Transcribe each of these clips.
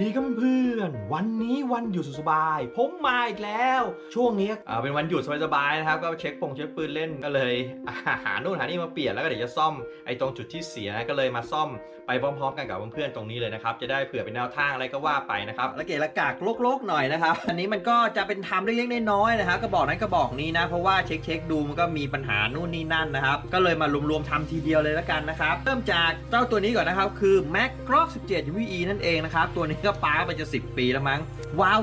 ดีครับเพื่อน วันนี้วันหยุดสุดสบาย ผมมาอีกแล้ว ช่วงนี้อ่าเป็นวันหยุดสบายๆนะครับ ก็เช็คปงเช็คปืนเล่นก็เลยอ่าหานู่นหานี่มาเปลี่ยนแล้วก็เดี๋ยวจะซ่อมไอ้ตรงจุดที่เสียก็เลยมาซ่อมไปพร้อมๆ กันกับเพื่อนๆตรงนี้เลยนะครับจะได้เผื่อเป็นแนวทางอะไรก็ว่าไปนะครับและเกละกากโลกๆหน่อยนะครับอันนี้มันก็จะเป็นทำเล็กๆน้อยๆนะครับก็บอกนั้นก็บอกนี้นะ เพราะว่าเช็คๆดูมันก็มีปัญหานู่นนี่นั่นนะครับก็เลยมารวมๆทำทีเดียวเลยแล้วกันนะครับเริ่มจากเจ้าตัวนี้ก่อนนะครับคือ Mac Grok 17 UE นั่นเองนะครับตัวนี้ก็ปาไปจะ 10 ปีแล้วมั้งว้าว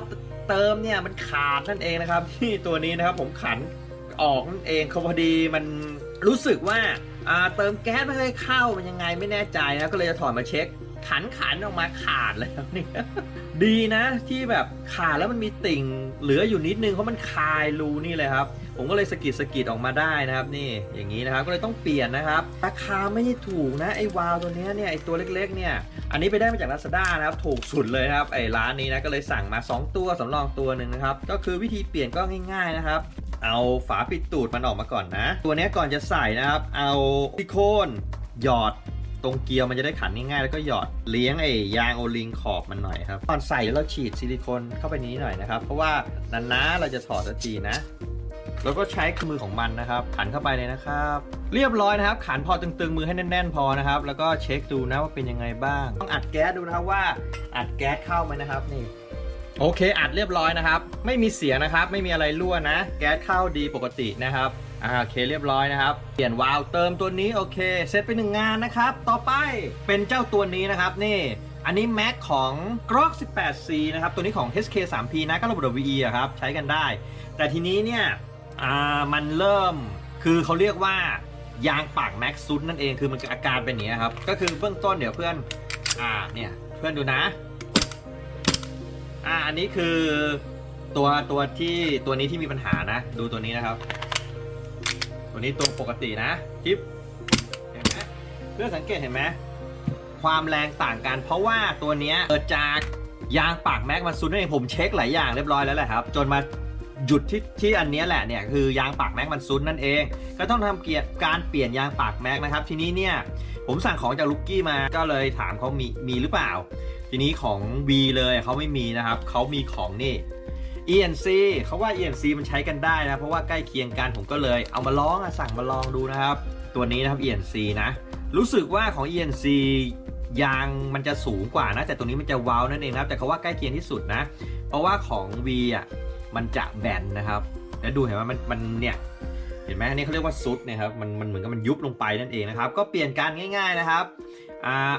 เติมเนี่ยมันขาดนั่นเองนะครับที่ตัวนี้นะครับผมขันออกนั่นเองเขาพอดีมันรู้สึกว่าเติมแก๊สไม่เคยเข้ามันยังไงไม่แน่ใจนะก็เลยจะถอดมาเช็ค ขันขันออกมาขาดแล้วเนี่ยดีนะที่แบบขาดแล้วมันมีติ่งเหลืออยู่นิดนึงเพราะมันคายรูนี่เลยครับ ผมก็เลยสกิดสกิดออกมาได้นะครับนี่อย่างนี้นะครับก็เลยต้องเปลี่ยนนะครับราคาไม่ได้ถูกนะไอ้วาล์วตัวนี้เนี่ยไอ้ตัวเล็กๆเนี่ยอันนี้ไปได้มาจาก Lazada นะครับถูกสุดเลยครับไอ้ร้านนี้นะก็เลยสั่งมา 2 ตัวสำรองตัวหนึ่งนะครับก็คือวิธีเปลี่ยนก็ง่ายๆนะครับเอาฝาปิดตูดมันออกมาก่อนนะ ตัวนี้ก่อนจะใส่นะครับ เอาซิลิโคนหยอดตรงเกียร์มันจะได้ขันง่ายๆ แล้วก็หยอดเลี้ยงไอ้ยางโอลิงขอบมันหน่อยครับก่อนใส่เราฉีดซิลิโคนเข้าไปนี้หน่อยนะครับ เพราะว่านานๆเราจะถอดสักทีนะ แล้วก็ใช้มือของมันนะครับขันเข้าไปเลยนะครับ เรียบร้อยนะครับ ขันพอตึงๆมือให้แน่น ๆ พอนะครับ แล้วก็เช็คดูนะว่าเป็นยังไงบ้าง ต้องอัดแก๊สดูนะครับว่าอัดแก๊สเข้าไหมนะครับนี่โอเค อัดเรียบร้อยนะครับ ไม่มีเสียงนะครับ ไม่มีอะไรรั่วนะ แก๊สเข้าดีปกตินะครับอ่าโอเคเรียบร้อยนะครับ เปลี่ยนวาล์วเติมตัวนี้โอเคเสร็จไปหนึ่งงานนะครับ ต่อไปเป็นเจ้าตัวนี้นะครับนี่ อันนี้ Mac ของ Grok 18C นะครับ ตัวนี้ของ HK 3P นะก็ระบบ WE อะครับ ใช้กันได้ แต่ทีนี้เนี่ย อ่ามันเริ่มคือเขาเรียกว่ายางปาก Mac ซุดนั่นเองคือมันอาการเป็นอย่างนี้ครับ ก็คือเบื้องต้นเดี๋ยวเพื่อนอ่าเนี่ยเพื่อนดูนะอ่าอันนี้คือตัวตัวที่ตัวนี้ที่มีปัญหานะ ดูตัวนี้นะครับ ตัวนี้ตัวปกตินะจิ๊บเห็นไหมเพื่อนสังเกตเห็นไหมความแรงต่างกัน เพราะว่าตัวเนี้ยเกิดจากยางปากแม็กมันซุดนั่นเองผมเช็คหลายอย่างเรียบร้อยแล้วแหละครับ จนมา หยุดที่ที่อันนี้แหละเนี่ยคือยางปากแม็กมันซุดนั่นเอง ก็ต้องทำเกียร์การเปลี่ยนยางปากแม็กนะครับทีนี้เนี่ยผมสั่งของจากลุกกี้มาก็เลยถามเขามีมีหรือเปล่า ทีนี้ของ V เลยเขาไม่มีนะครับเขามีของนี่ ENC เขาว่า ENC มันใช้กันได้นะเพราะว่าใกล้เคียงกันผมก็เลยเอามาลองสั่งมาลองดูนะครับ ตัวนี้นะครับ ENC นะรู้สึกว่าของ ENC ยางมันจะสูงกว่านะ แต่ตัวนี้มันจะเว้าวนั่นเองครับ แต่เขาว่าใกล้เคียงที่สุดนะ เพราะว่าของ V อะ มันจะแบนนะครับ แล้วดูเห็นไหมมันมันเนี่ยเห็นไหมอันนี้เขาเรียกว่าซุดนะครับมันมันเหมือนกับมันยุบลงไปนั่นเองนะครับ ก็เปลี่ยนการง่ายๆนะครับ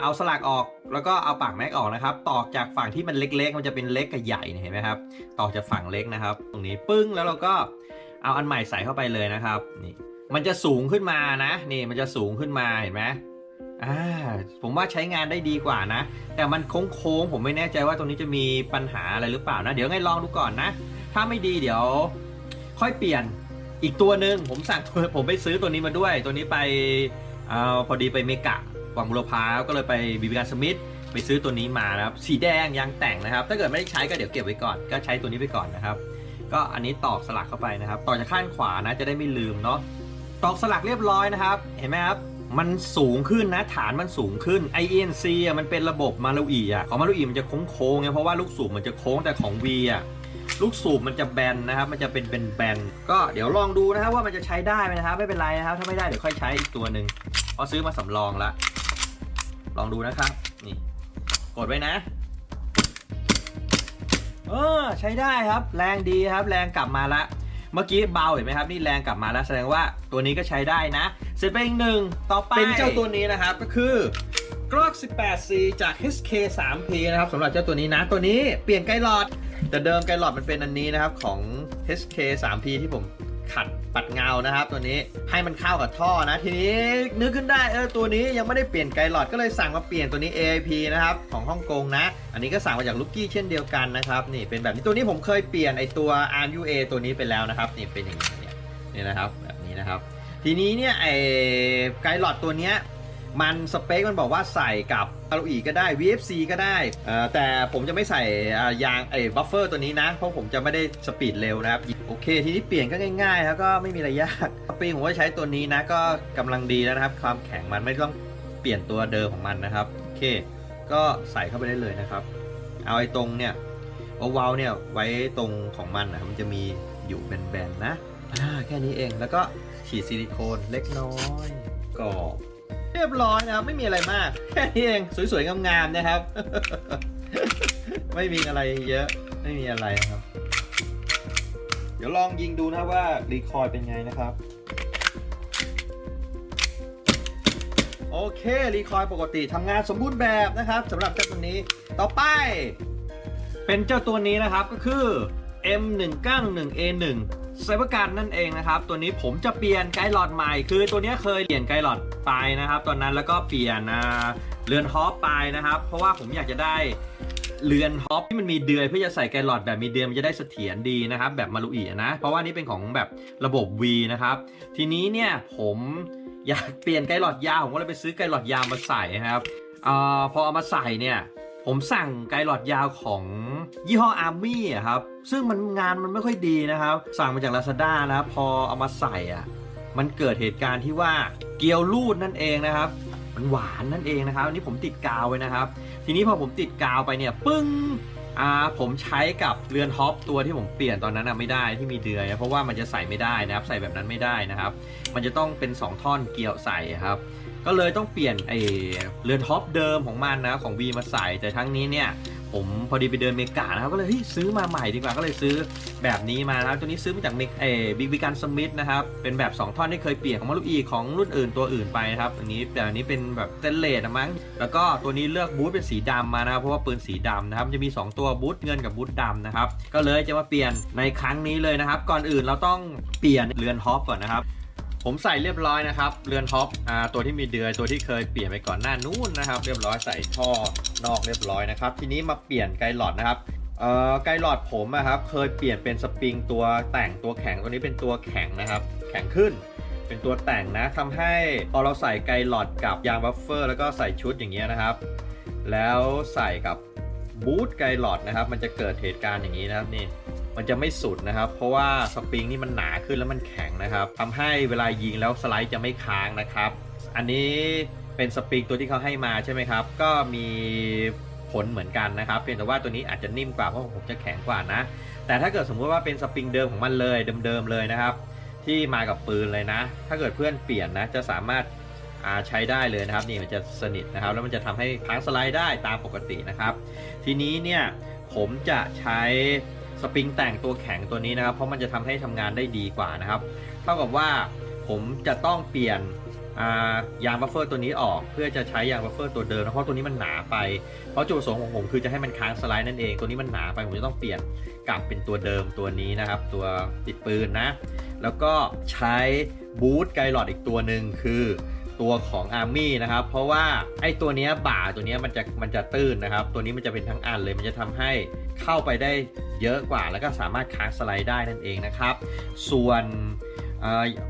เอาสลักออกแล้วก็เอาปากแม็กออกนะครับตอกจากฝั่งที่มันเล็กๆ มันจะเป็นเล็กกับใหญ่เนี่ยเห็นไหมครับตอกจากฝั่งเล็กนะครับ ตรงนี้ปึ้งแล้วเราก็เอาอันใหม่ใส่เข้าไปเลยนะครับนี่มันจะสูงขึ้นมานะนี่มันจะสูงขึ้นมาเห็นไหมอ่าผมว่าใช้งานได้ดีกว่านะ แต่มันโค้งๆผมไม่แน่ใจว่าตรงนี้จะมีปัญหาอะไรหรือเปล่านะ เดี๋ยวไงลองดูก่อนนะ ถ้าไม่ดีเดี๋ยว ค่อยเปลี่ยนอีกตัวหนึ่งผมสั่งผมไปซื้อตัวนี้มาด้วย ตัวนี้ไปเอาพอดีไปเมกะวังบุรพาก็เลยไปบีบีการสมิธไปซื้อตัวนี้มานะครับ สีแดงยางแต่งนะครับ ถ้าเกิดไม่ได้ใช้ก็เดี๋ยวเก็บไว้ก่อน ก็ใช้ตัวนี้ไปก่อนนะครับ ก็อันนี้ตอกสลักเข้าไปนะครับ ต่อจากข้างขวานะจะได้ไม่ลืมเนาะตอกสลักเรียบร้อยนะครับ เห็นไหมครับมันสูงขึ้นนะฐานมันสูงขึ้น IENC อะมันเป็นระบบมาลูอีอะของมาลูอีมันจะโค้งๆไงเพราะว่าลูกสูบมันจะโค้งแต่ของ V อะ ลูกสูบมันจะแบนนะครับ มันจะเป็นเป็นแบนก็เดี๋ยวลองดูนะครับว่ามันจะใช้ได้ไหมนะครับ ไม่เป็นไรนะครับ ถ้าไม่ได้เดี๋ยวค่อยใช้อีกตัวหนึ่งเพราะซื้อมาสำรองละลองดูนะครับ นี่ กดไว้นะ เออใช้ได้ครับ แรงดีครับ แรงกลับมาละเมื่อกี้เบาเห็นไหมครับนี่แรงกลับมาแล้วแสดงว่าตัวนี้ก็ใช้ได้นะ เสร็จไปอีกหนึ่งต่อไปเป็นเจ้าตัวนี้นะครับก็คือ Glock 18C จาก HK 3P นะครับสำหรับเจ้าตัวนี้นะ ตัวนี้เปลี่ยนไกด์หลอด แต่เดิมไกด์หลอดมันเป็นอันนี้นะครับของ HK 3P ที่ผมขัดปัดเงานะครับ ตัวนี้ให้มันเข้ากับท่อนะ ทีนี้นึกขึ้นได้เออตัวนี้ยังไม่ได้เปลี่ยนไกด์หลอดก็เลยสั่งมาเปลี่ยนตัวนี้ AIP นะครับของฮ่องกงนะ อันนี้ก็สั่งมาจากลูกกี้เช่นเดียวกันนะครับนี่เป็นแบบนี้ตัวนี้ผมเคยเปลี่ยนไอตัว RUA ตัวนี้ไปแล้วนะครับนี่เป็นอย่างนี้เนี่ยนี่นะครับแบบนี้นะครับ ทีนี้เนี่ยไอไกด์หลอดตัวเนี้ย มันสเปคมันบอกว่าใส่กับอารูอีก็ได้ VFC ก็ได้ แต่ผมจะไม่ใส่ยางไอ้บัฟเฟอร์ตัวนี้นะ เพราะผมจะไม่ได้สปีดเร็วนะครับ โอเค ทีนี้เปลี่ยนก็ง่ายๆแล้วก็ไม่มีอะไรยากสปริงผมก็ใช้ตัวนี้นะ ก็กำลังดีแล้วนะครับ ความแข็งมันไม่ต้องเปลี่ยนตัวเดิมของมันนะครับ โอเค ก็ใส่เข้าไปได้เลยนะครับ เอาไอ้ตรงเนี่ยโอเวลเนี่ยไว้ตรงของมันนะมันจะมีอยู่แบนๆนะ อ่า แค่นี้เอง แล้วก็ฉีดซิลิโคนเล็กน้อยก็เรียบร้อยนะครับ ไม่มีอะไรมาก แค่นี้เอง สวยๆ งามๆ นะครับ ไม่มีอะไรเยอะ ไม่มีอะไรครับ เดี๋ยวลองยิงดูนะว่ารีคอยเป็นไงนะครับ โอเครีคอยปกติทำงานสมบูรณ์แบบนะครับสำหรับเจ้าตัวนี้ ต่อไป เป็นเจ้าตัวนี้นะครับก็คือ M1911A1 ไซเบอร์การนั่นเองนะครับ ตัวนี้ผมจะเปลี่ยนไกด์หลอดใหม่ คือตัวนี้เคยเปลี่ยนไกด์หลอด ไปนะครับ ตอนนั้นแล้วก็เปลี่ยนเรือนฮอปไปนะครับ เพราะว่าผมอยากจะได้เรือนฮอปที่มันมีเดือยเพื่อจะใส่ไกด์หลอดแบบมีเดือยมันจะได้เสถียรดีนะครับ แบบมารุอีนะ เพราะว่านี่เป็นของแบบระบบ V นะครับ ทีนี้เนี่ยผมอยากเปลี่ยนไกด์หลอดยาวผมก็เลยไปซื้อไกด์หลอดยาวมาใส่นะครับอพอเอามาใส่เนี่ยผมสั่งไกด์หลอดยาวของยี่ห้ออาร์มี่ครับ ซึ่งมันงานมันไม่ค่อยดีนะครับ สั่งมาจาก Lazada นะครับพอเอามาใส่อะ มันเกิดเหตุการณ์ที่ว่าเกลียวรูดนั่นเองนะครับ มันหวานนั่นเองนะครับอันนี้ผมติดกาวไว้นะครับ ทีนี้พอผมติดกาวไปเนี่ยปึ้งอ่าผมใช้กับเรือนฮอปตัวที่ผมเปลี่ยนตอนนั้นอะไม่ได้ที่มีเดือยนะเพราะว่ามันจะใส่ไม่ได้นะครับ ใส่แบบนั้นไม่ได้นะครับ มันจะต้องเป็น 2 ท่อนเกี่ยวใส่ครับ ก็เลยต้องเปลี่ยนไอเรือนท็อปเดิมของมันนะของ V มาใส่แต่ทั้งนี้เนี่ย ผมพอดีไปเดินเมกานะครับก็เลยเฮ้ยซื้อมาใหม่ดีกว่าก็เลยซื้อแบบนี้มานะครับตัวนี้ซื้อมาจากเมกเอบิ๊กบิกันสมิธนะครับเป็นแบบ 2 ท่อนที่เคยเปลี่ยนของมารุอีของรุ่นอื่นตัวอื่นไปนะครับอันนี้แต่อันนี้เป็นแบบเตนเลสนะมั้งแล้วก็ตัวนี้เลือกบูทเป็นสีดำมานะครับเพราะว่าปืนสีดำนะครับจะมี 2 ตัวบูทเงินกับบูทดำนะครับก็เลยจะมาเปลี่ยนในครั้งนี้เลยนะครับ ก่อนอื่นเราต้องเปลี่ยนเรือนฮอปก่อนนะครับ ผมใส่เรียบร้อยนะครับ เรือนท็อปอ่าตัวที่มีเดือยตัวที่เคยเปลี่ยนไปก่อนหน้านู้นนะครับ เรียบร้อยใส่ท่อนอกเรียบร้อยนะครับ ทีนี้มาเปลี่ยนไกหลอดนะครับเอ่อไกหลอดผมอะครับเคยเปลี่ยนเป็นสปริงตัวแต่งตัวแข็งตัวนี้เป็นตัวแข็งนะครับ แข็งขึ้น เป็นตัวแต่งนะทำให้พอเราใส่ไกหลอดกับยางบัฟเฟอร์แล้วก็ใส่ชุดอย่างเงี้ยนะครับ แล้วใส่กับบูทไกหลอดนะครับ มันจะเกิดเหตุการณ์อย่างนี้นะครับนี่ มันจะไม่สุดนะครับ เพราะว่าสปริงนี่มันหนาขึ้นแล้วมันแข็งนะครับทำให้เวลายิงแล้วสไลด์จะไม่ค้างนะครับ อันนี้เป็นสปริงตัวที่เขาให้มาใช่ไหมครับ ก็มีผลเหมือนกันนะครับ เพียงแต่ว่าตัวนี้อาจจะนิ่มกว่าเพราะผมจะแข็งกว่านะ แต่ถ้าเกิดสมมติว่าเป็นสปริงเดิมของมันเลยเดิมๆเลยนะครับ ที่มากับปืนเลยนะ ถ้าเกิดเพื่อนเปลี่ยนนะจะสามารถาใช้ได้เลยนะครับนี่มันจะสนิทนะครับ แล้วมันจะทำให้ค้างสไลด์ได้ตามปกตินะครับ ทีนี้เนี่ยผมจะใช้ สปริงแต่งตัวแข็งตัวนี้นะครับ เพราะมันจะทำให้ทำงานได้ดีกว่านะครับ เท่ากับว่าผมจะต้องเปลี่ยนายางบัฟเฟอร์ตัวนี้ออกเพื่อจะใช้ยางบัฟเฟอร์ตัวเดิมเพราะตัวนี้มันหนาไป เพราะจุดประสงค์ของผมคือจะให้มันค้างสไลด์นั่นเอง ตัวนี้มันหนาไปผมจะต้องเปลี่ยนกลับเป็นตัวเดิมตัวนี้นะครับ ตัวติดปืนนะ แล้วก็ใช้บูทไกลหลอดอีกตัวหนึ่งคือตัวของ Army นะครับ เพราะว่าไอ้ตัวนี้บ่าตัวนี้มันจะมันจะตื้นนะครับ ตัวนี้มันจะเป็นทั้งอันเลยมันจะทำให้เข้าไปได้ เยอะกว่า แล้วก็สามารถค้างสไลด์ได้นั่นเองนะครับ ส่วน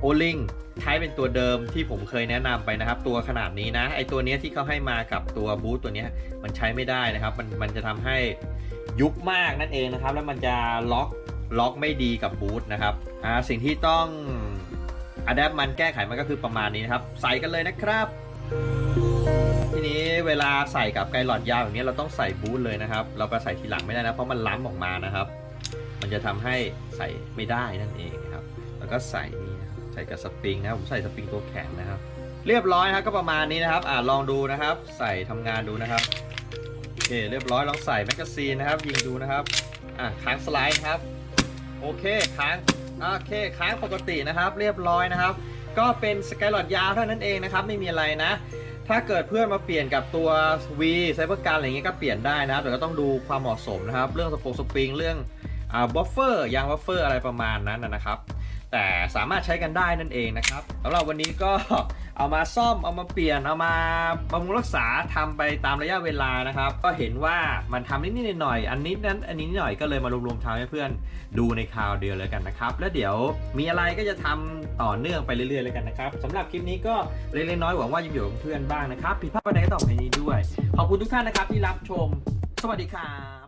โอลิงใช้เป็นตัวเดิมที่ผมเคยแนะนำไปนะครับ ตัวขนาดนี้นะไอตัวนี้ที่เขาให้มากับตัวบูทตัวนี้มันใช้ไม่ได้นะครับ มันมันจะทำให้ยุบมากนั่นเองนะครับ แล้วมันจะล็อกล็อกไม่ดีกับบูทนะครับสิ่งที่ต้องอัดแอปมันแก้ไขมันก็คือประมาณนี้นะครับ ใส่กันเลยนะครับ นี้เวลาใส่กับไกลหลอดยาวอย่างนี้เราต้องใส่บูทเลยนะครับ เราไปใส่ทีหลังไม่ได้นะเพราะมันล้ำออกมานะครับ มันจะทำให้ใส่ไม่ได้นั่นเองครับ แล้วก็ใส่นี่นใส่กับสปริงนะครับผมใส่สปริงตัวแข็งนะครับ เรียบร้อยนะครับก็ประมาณนี้นะครับอ่าลองดูนะครับ ใส่ทำงานดูนะครับโอเคเรียบร้อยลองใส่แมกกาซีนนะครับ ยิงดูนะครับอ่าค้างสไลด์ครับโอเคค้างโอเคค้างปกตินะครับ เรียบร้อยนะครับ ก็เป็นสกายหลอดยาวเท่านั้นเองนะครับ ไม่มีอะไรนะ ถ้าเกิดเพื่อนมาเปลี่ยนกับตัว V ไซเบอร์การอะไรเงี้ยก็เปลี่ยนได้นะครับแต่ก็ต้องดูความเหมาะสมนะครับ เรื่องสปงสปริงเรื่องอ่าบัฟเฟอร์ยางบัฟเฟอร์อะไรประมาณนั้นนะนะครับ แต่สามารถใช้กันได้นั่นเองนะครับสำหรับวันนี้ก็ เอามาซ่อมเอามาเปลี่ยนเอามาบำรุงรักษาทำไปตามระยะเวลานะครับ ก็เห็นว่ามันทำนิดๆหน่อยๆอันนี้นั้นอันนี้นิดหน่อยก็เลยมารวมๆทำให้เพื่อนดูในคราวเดียวเลยกันนะครับ แล้วเดี๋ยวมีอะไรก็จะทำต่อเนื่องไปเรื่อยๆเลยกันนะครับสำหรับคลิปนี้ก็เล็กๆน้อยๆหวังว่าจะอยู่กับเพื่อนบ้างนะครับผิดพลาดประใดก็ต้องในนี้ด้วย ขอบคุณทุกท่านนะครับที่รับชม สวัสดีครับ